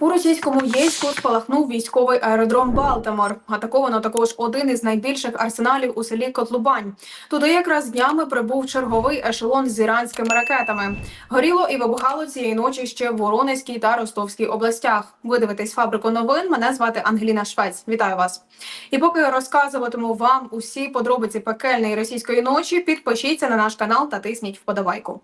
У російському Єйську спалахнув військовий аеродром Балтамор. Атаковано також один із найбільших арсеналів у селі Котлубань. Туди якраз днями прибув черговий ешелон з іранськими ракетами. Горіло і вибухало цієї ночі ще в Воронезькій та Ростовській областях. Ви дивитесь фабрику новин. Мене звати Ангеліна Швець. Вітаю вас. І поки розказуватиму вам усі подробиці пекельної російської ночі, підпишіться на наш канал та тисніть вподобайку.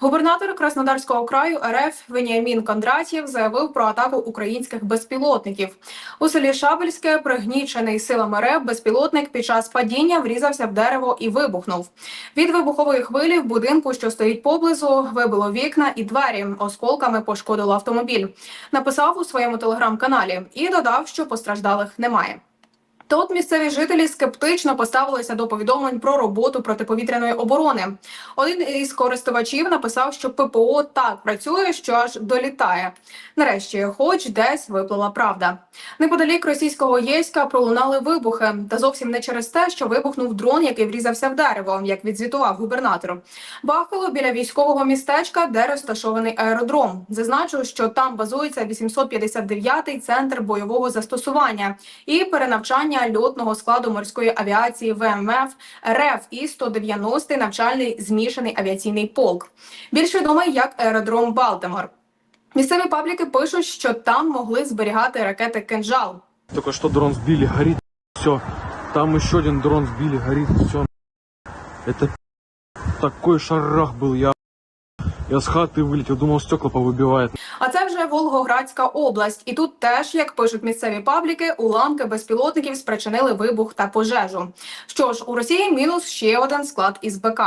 Губернатор Краснодарського краю РФ Веніамін Кондратєв заявив про атаку українських безпілотників. У селі Шабельське, пригнічений силами РЕБ, безпілотник під час падіння врізався в дерево і вибухнув. Від вибухової хвилі в будинку, що стоїть поблизу, вибило вікна і двері. Осколками пошкодило автомобіль. Написав у своєму телеграм-каналі і додав, що постраждалих немає. Тут місцеві жителі скептично поставилися до повідомлень про роботу протиповітряної оборони. Один із користувачів написав, що ППО так працює, що аж долітає. Нарешті, хоч десь виплила правда. Неподалік російського Єська пролунали вибухи, та зовсім не через те, що вибухнув дрон, який врізався в дерево, як відзвітував губернатор. Бахало біля військового містечка, де розташований аеродром. Зазначу, що там базується 859-й центр бойового застосування і перенавчання льотного складу морської авіації ВМФ РФ і 190-й навчальний змішаний авіаційний полк, більш відомий як аеродром Балтимор. Місцеві пабліки пишуть, що там могли зберігати ракети «Кинжал». Только что дрон сбили, горит, все. Там еще один дрон сбили, горит, все. Это такой шарах был, я я с хаты вылетел, думал стекла повыбивает. А це вже Волгоградська область, і тут теж, як пишуть місцеві пабліки, уламки безпілотників спричинили вибух та пожежу. Що ж, у Росії мінус ще один склад із БК.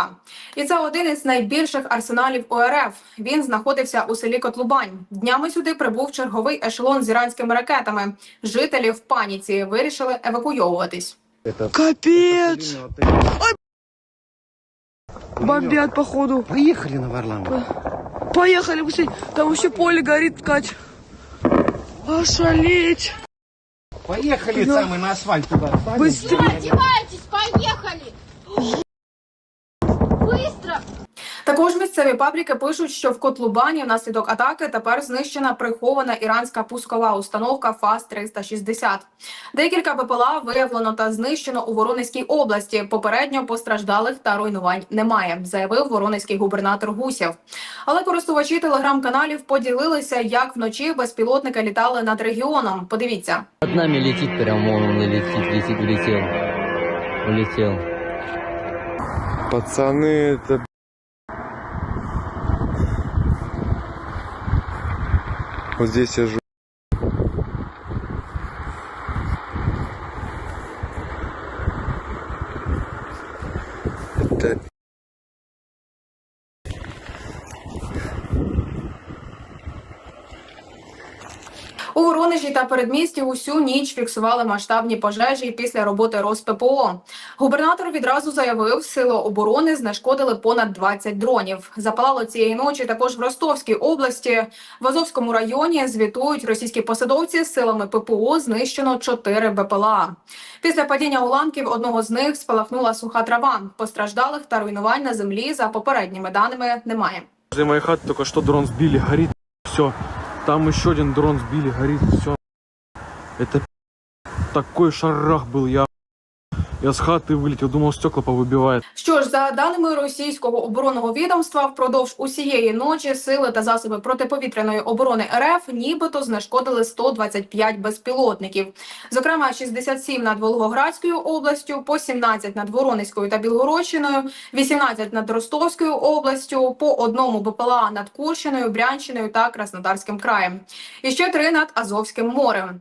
І це один із найбільших арсеналів ОРФ. Він знаходився у селі Котлубань. Днями сюди прибув черговий ешелон з іранськими ракетами. Жителі в паніці вирішили евакуйовуватись. Капец! Бомбят, походу. Поехали на Варламов. Поехали, быстрее. Там еще поле горит, Кать. Ошалеть. Поехали Да. самый на асфальт туда. Быстрее. Одевайтесь, поехали! Також місцеві пабліки пишуть, що в Котлубані внаслідок атаки тепер знищена прихована іранська пускова установка ФАС-360. Декілька БПЛА виявлено та знищено у Воронезькій області. Попередньо постраждалих та руйнувань немає, заявив воронезький губернатор Гусєв. Але користувачі телеграм-каналів поділилися, як вночі безпілотники літали над регіоном. Подивіться. Над нами летит прям, вон он летит, летит, улетел. Улетел. Пацаны, это... Вот здесь я живу. Это У Воронежі та передмісті усю ніч фіксували масштабні пожежі після роботи РосППО. Губернатор відразу заявив, сили оборони знешкодили понад 20 дронів. Запалало цієї ночі також в Ростовській області. В Азовському районі звітують російські посадовці з силами ППО знищено 4 БПЛА. Після падіння уламків одного з них спалахнула суха трава. Постраждалих та руйнувань на землі за попередніми даними немає. Возле моей хаты только что дрон сбили, горит, все. Там еще один дрон сбили, горит, все. Это такой шарах был, я я с хаты вылетел, думал стекла повыбивает. Що ж, за даними російського оборонного відомства, впродовж усієї ночі сили та засоби протиповітряної оборони РФ нібито знешкодили 125 безпілотників. Зокрема, 67 над Волгоградською областю, по 17 над Воронезькою та Білгородщиною, 18 над Ростовською областю, по одному БПЛА над Курщиною, Брянщиною та Краснодарським краєм. І ще три над Азовським морем.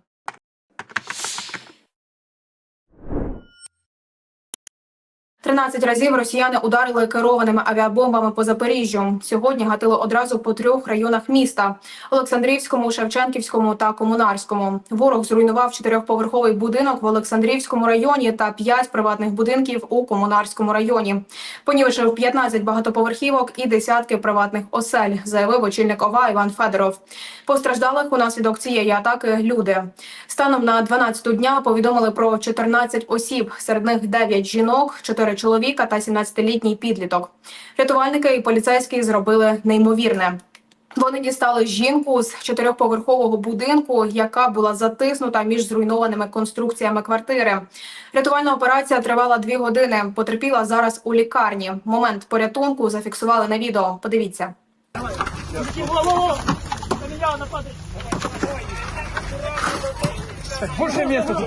Тринадцять разів росіяни ударили керованими авіабомбами по Запоріжжю. Сьогодні гатили одразу по трьох районах міста: Олександрівському, Шевченківському та Комунарському. Ворог зруйнував чотирьохповерховий будинок в Олександрівському районі та п'ять приватних будинків у Комунарському районі. Понівечив 15 багатоповерхівок і десятки приватних осель, заявив очільник ОВА Іван Федоров. Постраждалих унаслідок цієї атаки люди. Станом на 12 дня повідомили про 14 осіб, серед них 9 жінок, 4 чоловіка та 17-літній підліток. Рятувальники і поліцейські зробили неймовірне. Вони дістали жінку з чотирьохповерхового будинку, яка була затиснута між зруйнованими конструкціями квартири. Рятувальна операція тривала дві години. Потерпіла зараз у лікарні. Момент порятунку зафіксували на відео. Подивіться. Больше места тут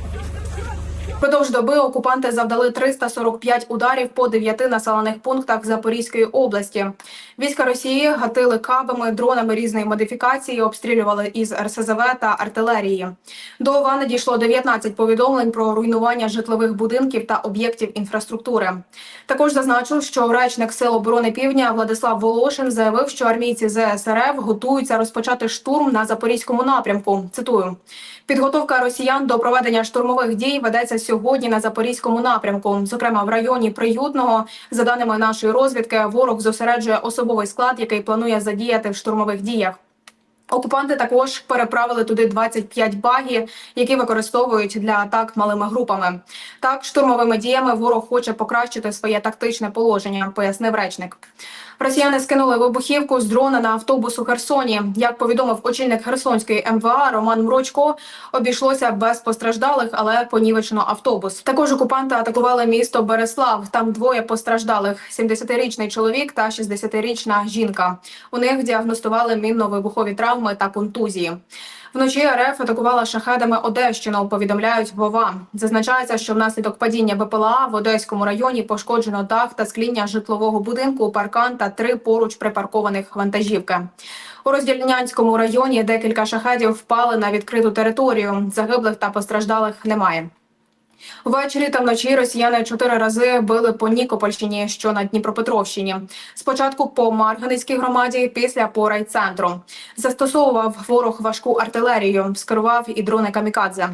Продовж доби окупанти завдали 345 ударів по дев'яти населених пунктах Запорізької області. Війська Росії гатили кабами, дронами різної модифікації, обстрілювали із РСЗВ та артилерії. До ОВА надійшло 19 повідомлень про руйнування житлових будинків та об'єктів інфраструктури. Також зазначу, що речник Сил оборони Півдня Владислав Волошин заявив, що армійці ЗСРФ готуються розпочати штурм на запорізькому напрямку. Цитую. Підготовка росіян до проведення штурмових дій ведеться сьогодні на запорізькому напрямку. Зокрема, в районі Приютного, за даними нашої розвідки, ворог зосереджує особовий склад, який планує задіяти в штурмових діях. Окупанти також переправили туди 25 багі, які використовують для атак малими групами. Так, штурмовими діями ворог хоче покращити своє тактичне положення, пояснив речник. Росіяни скинули вибухівку з дрона на автобус у Херсоні. Як повідомив очільник Херсонської МВА Роман Мрочко, обійшлося без постраждалих, але понівечено автобус. Також окупанти атакували місто Береслав. Там двоє постраждалих: – 70-річний чоловік та 60-річна жінка. У них діагностували мінно-вибухові травми та контузії. Вночі РФ атакувала шахедами Одещину. Повідомляють Вова. Зазначається, що внаслідок падіння БПЛА в Одеському районі пошкоджено дах та скління житлового будинку, паркан та три поруч припаркованих вантажівки. У Роздільнянському районі декілька шахедів впали на відкриту територію. Загиблих та постраждалих немає. Ввечері та вночі росіяни чотири рази били по Нікопольщині, що на Дніпропетровщині. Спочатку по Марганицькій громаді, після по райцентру. Застосовував ворог важку артилерію, скерував і дрони камікадзе.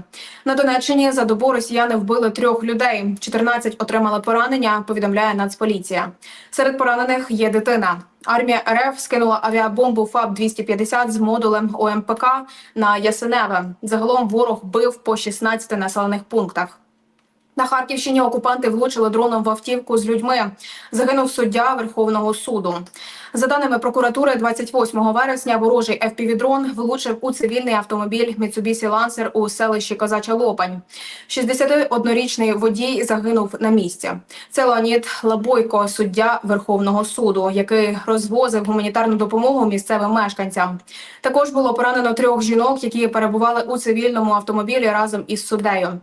На Донеччині за добу росіяни вбили трьох людей. 14 отримали поранення. Повідомляє Нацполіція. Серед поранених є дитина. Армія РФ скинула авіабомбу ФАБ 250 з модулем ОМПК на Ясеневе. Загалом ворог бив по 16 населених пунктах. На Харківщині окупанти влучили дроном в автівку з людьми. Загинув суддя Верховного суду. За даними прокуратури, 28 вересня ворожий FPV-дрон влучив у цивільний автомобіль Mitsubishi Lancer у селищі Козача Лопань. 61-річний водій загинув на місці. Це Леонід Лабойко, суддя Верховного суду, який розвозив гуманітарну допомогу місцевим мешканцям. Також було поранено трьох жінок, які перебували у цивільному автомобілі разом із суддею.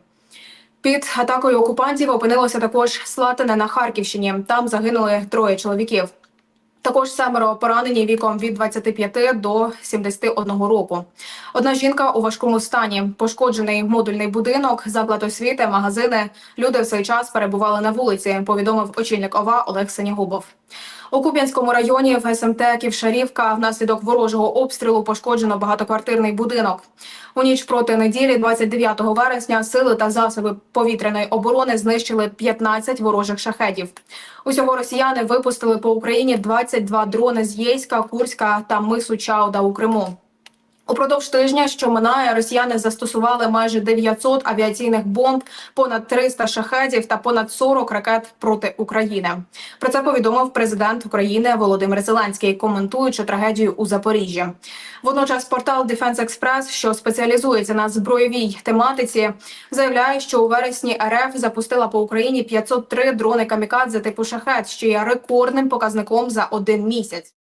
Під атакою окупантів опинилося також Слатине на Харківщині. Там загинули троє чоловіків. Також семеро поранені віком від 25 до 71 року. Одна жінка у важкому стані. Пошкоджений модульний будинок, заклад освіти, магазини. Люди в цей час перебували на вулиці. Повідомив очільник ОВА Олег Сенігубов. У Куп'янському районі в СМТ Ківшарівка внаслідок ворожого обстрілу пошкоджено багатоквартирний будинок. У ніч проти неділі, 29 вересня, сили та засоби повітряної оборони знищили 15 ворожих шахедів. Усього росіяни випустили по Україні 22 дрони з Єйська, Курська та мису Чауда у Криму. Упродовж тижня, що минає, росіяни застосували майже 900 авіаційних бомб, понад 300 шахедів та понад 40 ракет проти України. Про це повідомив президент України Володимир Зеленський, коментуючи трагедію у Запоріжжі. Водночас портал Defense Express, що спеціалізується на збройовій тематиці, заявляє, що у вересні РФ запустила по Україні 503 дрони камікадзе типу шахет, що є рекордним показником за один місяць.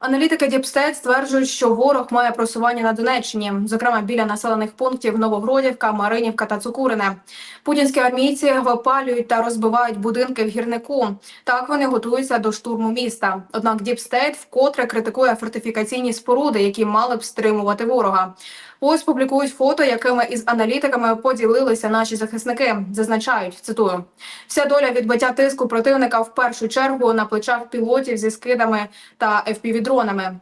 Аналітики Діпстейт стверджують, що ворог має просування на Донеччині, зокрема біля населених пунктів Новогродівка, Маринівка та Цукурине. Путінські армійці випалюють та розбивають будинки в гірнику. Так вони готуються до штурму міста. Однак Діпстейт вкотре критикує фортифікаційні споруди, які мали б стримувати ворога. Ось публікують фото, якими із аналітиками поділилися наші захисники. Зазначають, цитую: вся доля відбиття тиску противника в першу чергу на плечах пілотів зі скидами та FPV-дронами.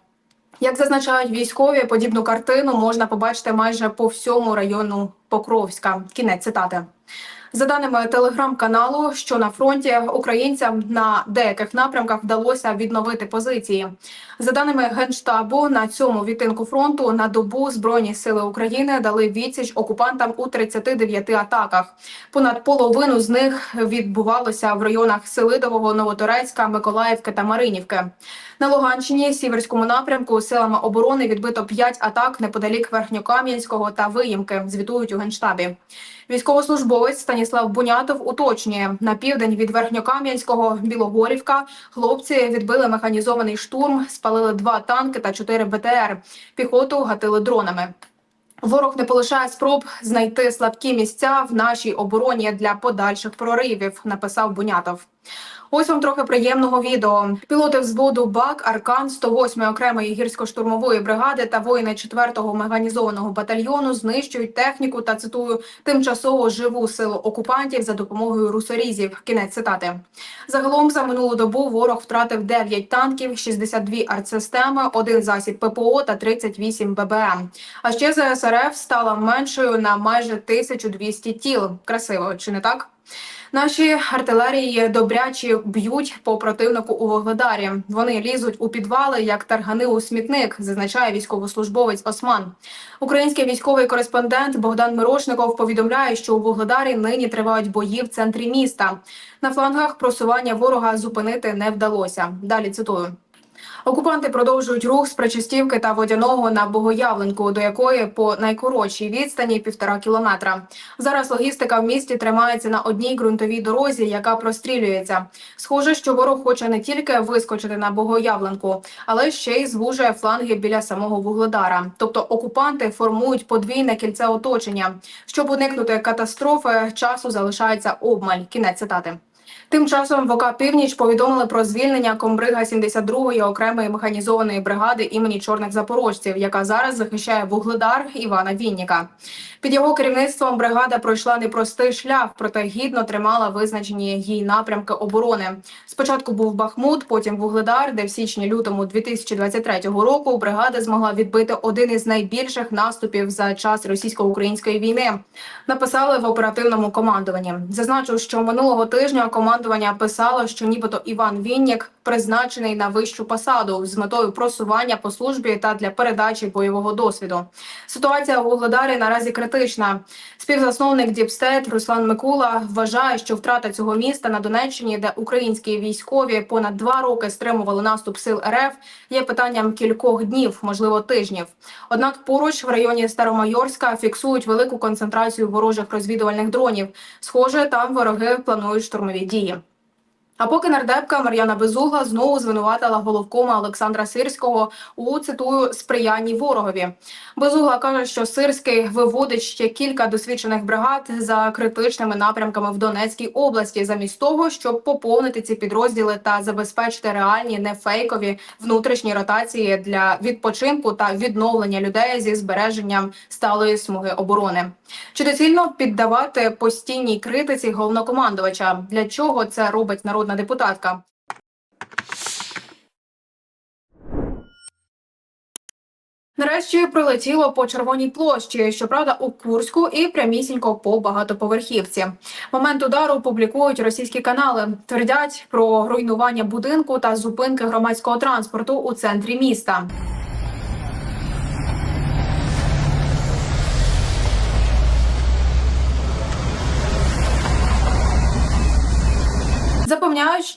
Як зазначають військові, подібну картину можна побачити майже по всьому району Покровська. Кінець цитати. За даними телеграм-каналу, що на фронті українцям на деяких напрямках вдалося відновити позиції. За даними генштабу, на цьому відтинку фронту на добу збройні сили України дали відсіч окупантам у 39 атаках. Понад половину з них відбувалося в районах Селидового, Новоторецька, Миколаївки та Маринівки. На Луганщині, сіверському напрямку, силами оборони відбито 5 атак неподалік Верхньокам'янського та Виїмки. Звітують у генштабі. Військовослужбовець Станіслав Бунятов уточнює на південь від Верхньокам'янського Білогорівка. Хлопці відбили механізований штурм, спалили два танки та чотири БТР. Піхоту гатили дронами. Ворог не полишає спроб знайти слабкі місця в нашій обороні для подальших проривів. Написав Бунятов. Ось вам трохи приємного відео. Пілоти взводу БАК Аркан 108-ї окремої гірсько-штурмової бригади та воїни 4-го механізованого батальйону знищують техніку та цитую тимчасово живу силу окупантів за допомогою русорізів. Кінець цитати. Загалом за минулу добу ворог втратив 9 танків, 62 артсистеми, один засіб ППО та 38 ББМ. А ще ЗСРФ стала меншою на майже 1200 тіл. Красиво, чи не так? Наші артилерії добрячі б'ють по противнику у Вогледарі. Вони лізуть у підвали, як таргани у смітник, зазначає військовослужбовець Осман. Український військовий кореспондент Богдан Мирошников повідомляє, що у Вогледарі нині тривають бої в центрі міста. На флангах просування ворога зупинити не вдалося. Далі цитую. Окупанти продовжують рух з Причистівки та Водяного на Богоявленку, до якої по найкоротшій відстані півтора кілометра. Зараз логістика в місті тримається на одній ґрунтовій дорозі, яка прострілюється. Схоже, що ворог хоче не тільки вискочити на Богоявленку, але ще й звужує фланги біля самого Вугледара. Тобто окупанти формують подвійне кільце оточення. Щоб уникнути катастрофи, часу залишається обмаль. Кінець цитати. Тим часом в ОК Північ повідомили про звільнення комбрига 72-ї окремої механізованої бригади імені чорних запорожців, яка зараз захищає вугледар Івана Вінніка. Під його керівництвом бригада пройшла непростий шлях, проте гідно тримала визначені їй напрямки оборони. Спочатку був Бахмут, потім Вугледар, де в січні-лютому 2023 року бригада змогла відбити один із найбільших наступів за час російсько-української війни. Написали в оперативному командуванні. Зазначу, що минулого тижня командування писало, що нібито Іван Віннік призначений на вищу посаду з метою просування по службі та для передачі бойового досвіду. Ситуація у Вугледарі наразі критична. Співзасновник Діпстейт Руслан Микула вважає, що втрата цього міста на Донеччині, де українські військові понад два роки стримували наступ сил РФ, є питанням кількох днів, можливо, тижнів. Однак поруч в районі Старомайорська фіксують велику концентрацію ворожих розвідувальних дронів. Схоже, там вороги планують штурмові дії. А поки нардепка Мар'яна Безугла знову звинуватила головкома Олександра Сирського у цитую сприянні ворогові. Безугла каже, що Сирський виводить ще кілька досвідчених бригад за критичними напрямками в Донецькій області, замість того, щоб поповнити ці підрозділи та забезпечити реальні не фейкові внутрішні ротації для відпочинку та відновлення людей зі збереженням сталої смуги оборони. Чи доцільно піддавати постійній критиці головнокомандувача? Для чого це робить народна депутатка? Нарешті прилетіло по червоній площі, щоправда, у Курську і прямісінько по багатоповерхівці. Момент удару публікують російські канали. Твердять про руйнування будинку та зупинки громадського транспорту у центрі міста.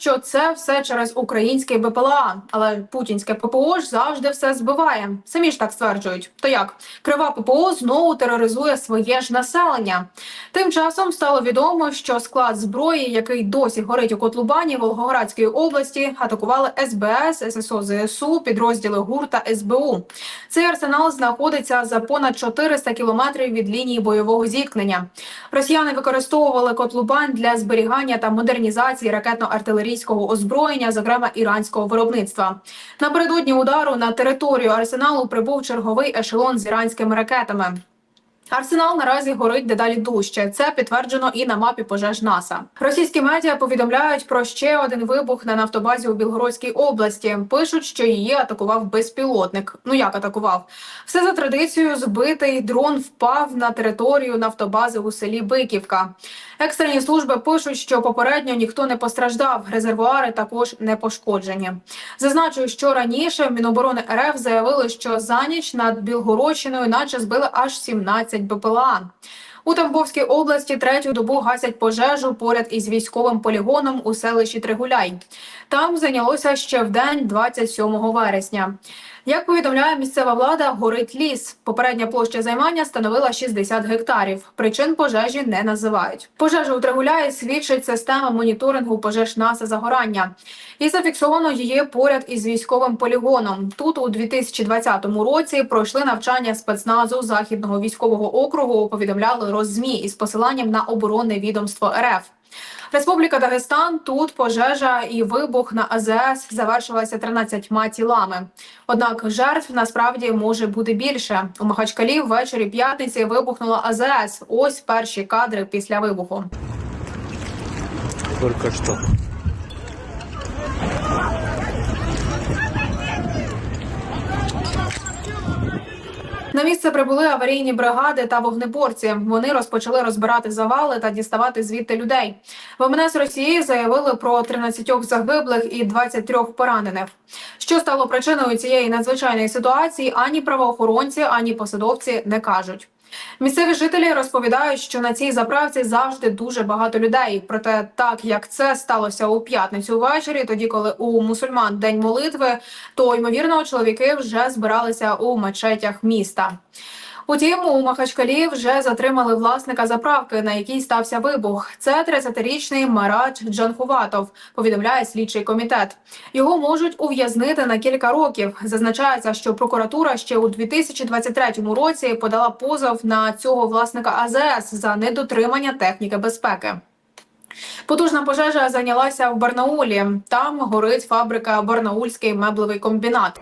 Що це все через український БПЛА, але путінське ППО ж завжди все збиває. Самі ж так стверджують. То як крива ППО знову тероризує своє ж населення? Тим часом стало відомо, що склад зброї, який досі горить у Котлубані Волгоградської області, атакували СБС, ССО ЗСУ, підрозділи ГУР та СБУ. Цей арсенал знаходиться за понад 400 кілометрів від лінії бойового зіткнення. Росіяни використовували Котлубань для зберігання та модернізації ракетно-артилерійського озброєння, зокрема іранського виробництва. Напередодні удару на територію арсеналу прибув черговий ешелон з іранськими ракетами. Арсенал наразі горить дедалі дужче. Це підтверджено і на мапі пожеж НАСА. Російські медіа повідомляють про ще один вибух на нафтобазі у Білгородській області. Пишуть, що її атакував безпілотник. Ну як атакував? Все за традицією збитий дрон впав на територію нафтобази у селі Биківка. Екстрені служби пишуть, що попередньо ніхто не постраждав. Резервуари також не пошкоджені. Зазначую, що раніше в Міноборони РФ заявили, що за ніч над Білгородщиною, наче збили аж 17 БПЛА. У Тамбовській області третю добу гасять пожежу поряд із військовим полігоном у селищі Тригуляй. Там зайнялося ще в день 27 вересня. Як повідомляє місцева влада, горить ліс. Попередня площа займання становила 60 гектарів. Причин пожежі не називають. Пожежа у Тригуляї свідчить система моніторингу пожеж НАСА загорання. І зафіксовано її поряд із військовим полігоном. Тут у 2020 році пройшли навчання спецназу західного військового округу. Повідомляли Роззмі із посиланням на оборонне відомство РФ. Республіка Дагестан. Тут пожежа і вибух на АЗС завершилася 13 тілами. Однак жертв насправді може бути більше. У Махачкалі ввечері п'ятниці вибухнула АЗС. Ось перші кадри після вибуху. Только что. На місце прибули аварійні бригади та вогнеборці. Вони розпочали розбирати завали та діставати звідти людей. В МНС Росії заявили про 13 загиблих і 23 поранених. Що стало причиною цієї надзвичайної ситуації, ані правоохоронці, ані посадовці не кажуть. Місцеві жителі розповідають, що на цій заправці завжди дуже багато людей. Проте, так як це сталося у п'ятницю ввечері, тоді коли у мусульман день молитви, то ймовірно чоловіки вже збиралися у мечетях міста. Утім, у Махачкалі вже затримали власника заправки, на якій стався вибух. Це 30-річний Марат Джанхуватов, повідомляє слідчий комітет. Його можуть ув'язнити на кілька років. Зазначається, що прокуратура ще у 2023 році подала позов на цього власника АЗС за недотримання техніки безпеки. Потужна пожежа зайнялася в Барнаулі. Там горить фабрика Барнаульський меблевий комбінат.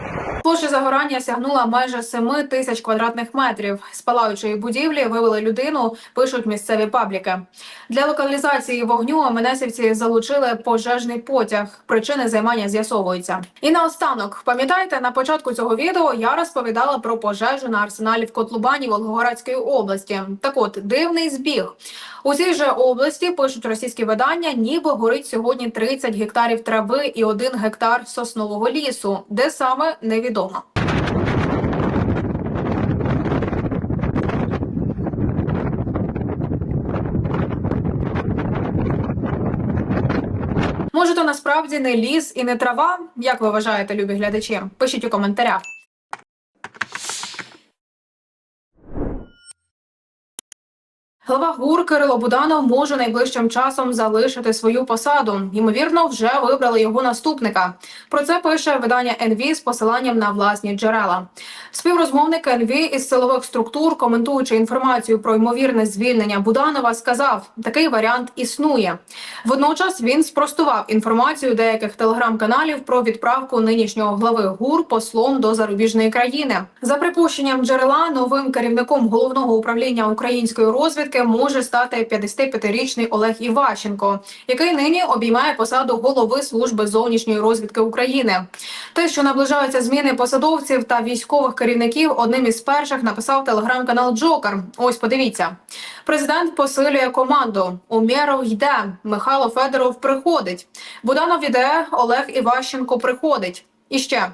Площа загорання сягнула майже 7 тисяч квадратних метрів. З палаючої будівлі вивели людину, пишуть місцеві пабліки. Для локалізації вогню МНСівці залучили пожежний потяг. Причини займання з'ясовуються. І наостанок, пам'ятаєте, на початку цього відео я розповідала про пожежу на арсеналі в Котлубані Волгоградської області. Так от дивний збіг. У цій же області пишуть російські видання, ніби горить сьогодні 30 гектарів трави і 1 гектар соснового лісу, де саме невідомо. Може, то насправді не ліс і не трава? Як ви вважаєте, любі глядачі? Пишіть у коментарях. Глава ГУР Кирило Буданов може найближчим часом залишити свою посаду. Ймовірно, вже вибрали його наступника. Про це пише видання НВ з посиланням на власні джерела. Співрозмовник НВ із силових структур, коментуючи інформацію про ймовірне звільнення Буданова, сказав, такий варіант існує. Водночас він спростував інформацію деяких телеграм-каналів про відправку нинішнього глави ГУР послом до зарубіжної країни. За припущенням джерела, новим керівником головного управління української розвідки може стати 55-річний Олег Іващенко, який нині обіймає посаду голови служби зовнішньої розвідки України. Те, що наближаються зміни посадовців та військових керівників, одним із перших написав телеграм-канал Джокер. Ось подивіться. Президент посилює команду. Умєров йде. Михайло Федоров приходить. Буданов іде. Олег Іващенко приходить. І ще.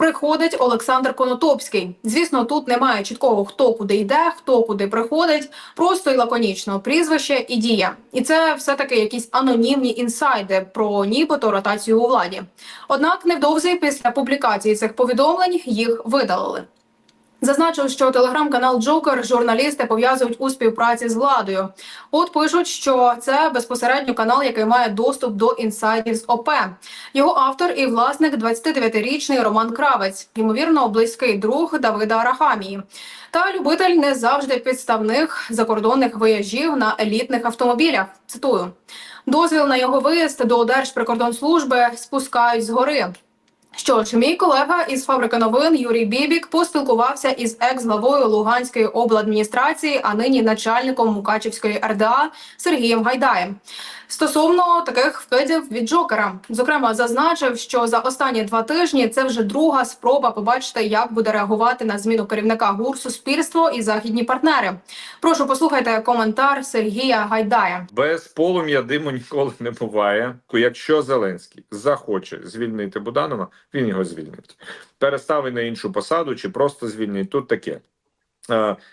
Приходить Олександр Конотопський. Звісно, тут немає чіткого хто куди йде, хто куди приходить. Просто і лаконічно прізвище і дія. І це все таки якісь анонімні інсайди про нібито ротацію у владі. Однак невдовзі після публікації цих повідомлень їх видалили. Зазначив, що телеграм-канал Джокер журналісти пов'язують у співпраці з владою. От пишуть, що це безпосередньо канал, який має доступ до інсайдів з ОП. Його автор і власник 29-річний Роман Кравець, ймовірно, близький друг Давида Арахамії. Та любитель не завжди підставних закордонних виїжджів на елітних автомобілях. Цитую: дозвіл на його виїзд до Держприкордонслужби спускають згори. Що ж, мій колега із фабрики новин Юрій Бібік поспілкувався із екс-главою Луганської обладміністрації, а нині начальником Мукачівської РДА Сергієм Гайдаєм. Стосовно таких вкидів від Джокера, зокрема, зазначив, що за останні два тижні це вже друга спроба побачити, як буде реагувати на зміну керівника ГУР суспільство і західні партнери. Прошу послухайте коментар Сергія Гайдая. Без полум'я диму ніколи не буває. Якщо Зеленський захоче звільнити Буданова, він його звільнить. Переставить на іншу посаду чи просто звільнить. Тут таке.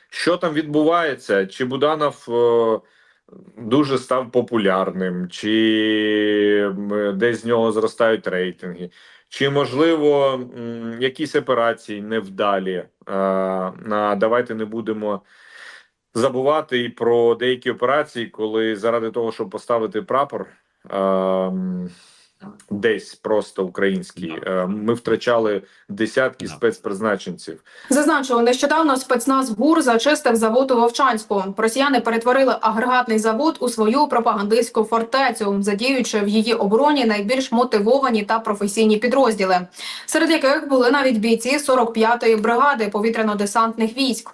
Що там відбувається? Чи Буданов е, дуже став популярним, чи десь з нього зростають рейтинги, чи можливо якісь операції невдалі? Давайте не будемо забувати і про деякі операції, коли заради того, щоб поставити прапор десь просто український, е, ми втрачали десятки спецпризначенців. Зазначу, нещодавно спецназ ГУР зачистив завод у Вовчанську. Росіяни перетворили агрегатний завод у свою пропагандистську фортецю, задіючи в її обороні найбільш мотивовані та професійні підрозділи, серед яких були навіть бійці 45-ї бригади повітряно-десантних військ.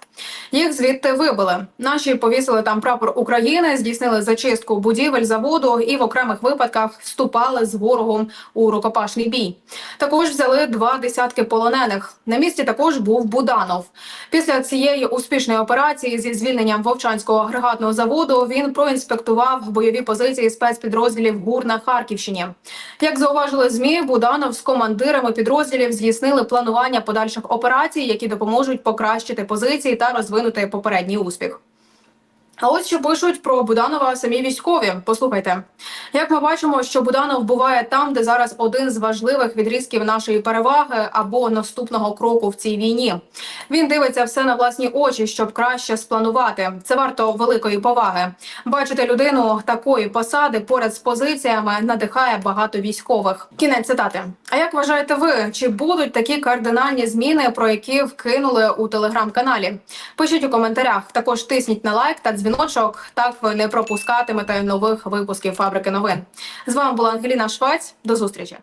Їх звідти вибили. Наші повісили там прапор України, здійснили зачистку будівель заводу і в окремих випадках вступали з ворогом у рукопашний бій. Також взяли два десятки полонених. На місці також був Буданов. Після цієї успішної операції зі звільненням Вовчанського агрегатного заводу він проінспектував бойові позиції спецпідрозділів ГУР на Харківщині. Як зауважили змі, Буданов з командирами підрозділів здійснили планування подальших операцій, які допоможуть покращити позиції та розвинути попередній успіх. А ось що пишуть про Буданова самі військові. Послухайте, як ми бачимо, що Буданов буває там, де зараз один з важливих відрізків нашої переваги або наступного кроку в цій війні. Він дивиться все на власні очі, щоб краще спланувати. Це варто великої поваги. Бачити людину такої посади поряд з позиціями надихає багато військових. Кінець цитати. А як вважаєте ви, чи будуть такі кардинальні зміни, про які вкинули у телеграм-каналі? Пишіть у коментарях. Також тисніть на лайк та дзвіночок. Так ви не пропускатимете нових випусків фабрики новин. З вами була Ангеліна Швець. До зустрічі.